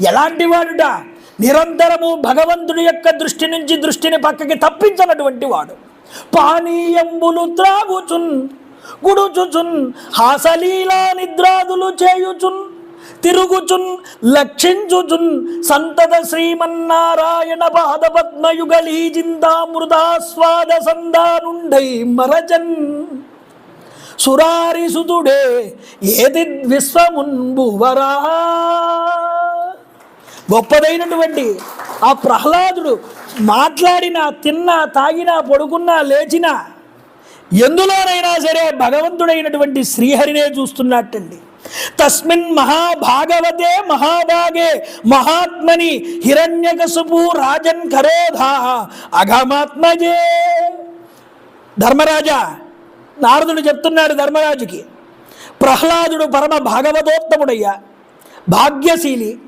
ఎలాంటి వాడుట నిరంతరము భగవంతుడి యొక్క దృష్టి నుంచి దృష్టిని పక్కకి తప్పించినటువంటి వాడు. పానీయంబులు త్రాగుచున్ గుడుచుచున్ హాసలీలా నిద్రాదులు చేయుచున్ తిరుగుచున్ లక్షించుచున్ సంతత శ్రీమన్నారాయణ పాదపద్మయుగళీ జిందామృతాస్వాద సందానుండై మరజన్ సురారిసుతుడే ఏది విశ్వమున్బువరా గొప్పదైనటువంటి ఆ ప్రహ్లాదుడు మాట్లాడినా తిన్నా తాగినా పడుకున్నా లేచినా ఎందులోనైనా సరే భగవంతుడైనటువంటి శ్రీహరినే చూస్తున్నట్టండి. తస్మిన్ మహాభాగవతే మహాభాగే మహాత్మని హిరణ్యకసుపు రాజన్ కరోధా అఘమాత్మజే. ధర్మరాజా నారదుడు చెప్తున్నాడు ధర్మరాజుకి ప్రహ్లాదుడు పరమ భాగవతోత్తముడయ్యా భాగ్యశీలి